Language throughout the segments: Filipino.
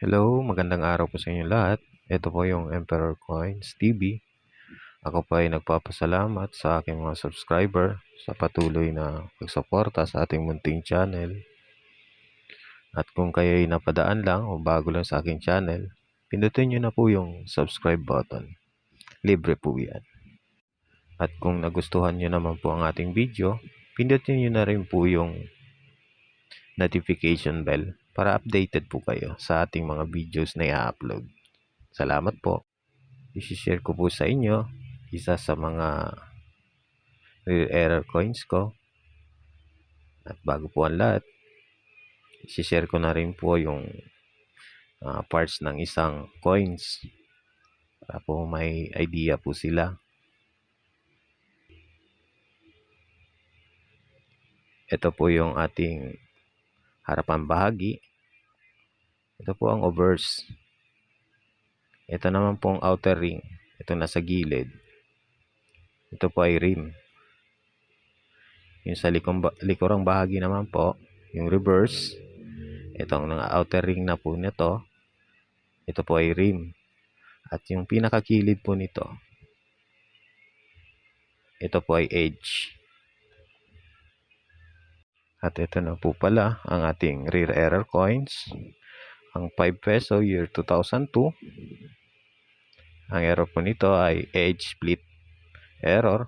Hello, magandang araw po sa inyo lahat. Ito po yung Emperor Coins TV. Ako po ay nagpapasalamat sa aking mga subscriber sa patuloy na pagsuporta sa ating munting channel. At kung kayo ay napadaan lang o bago lang sa aking channel, pindutin nyo na po yung subscribe button. Libre po yan. At kung nagustuhan nyo naman po ang ating video, pindutin nyo na rin po yung notification bell para updated po kayo sa ating mga videos na i-upload. Salamat po. I-share ko po sa inyo isa sa mga real error coins ko. At bago po ang lahat, i-share ko na rin po yung ah, parts ng isang coins para po may idea po sila. Ito po yung ating harapan bahagi. Ito po ang obverse. Ito naman po ang outer ring. Ito nasa gilid. Ito po ay rim. Yung sa likurang bahagi naman po, yung reverse. Itong ng outer ring na po nito. Ito po ay rim. At yung pinakakilid po nito, ito po ay edge. At ito na po pala ang ating rear error coins. Ang 5 peso year 2002. Ang error po nito ay edge split error.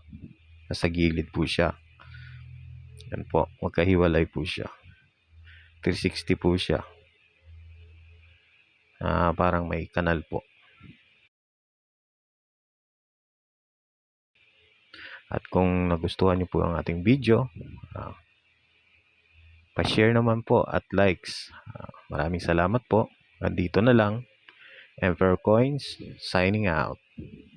Nasa gilid po siya. Yan po, magkahiwalay po siya. 360 po siya. Ah, parang may kanal po. At kung nagustuhan niyo po ang ating video, ah, pa-share naman po at likes. Maraming salamat po. Nandito na lang. Emperor Coins, signing out.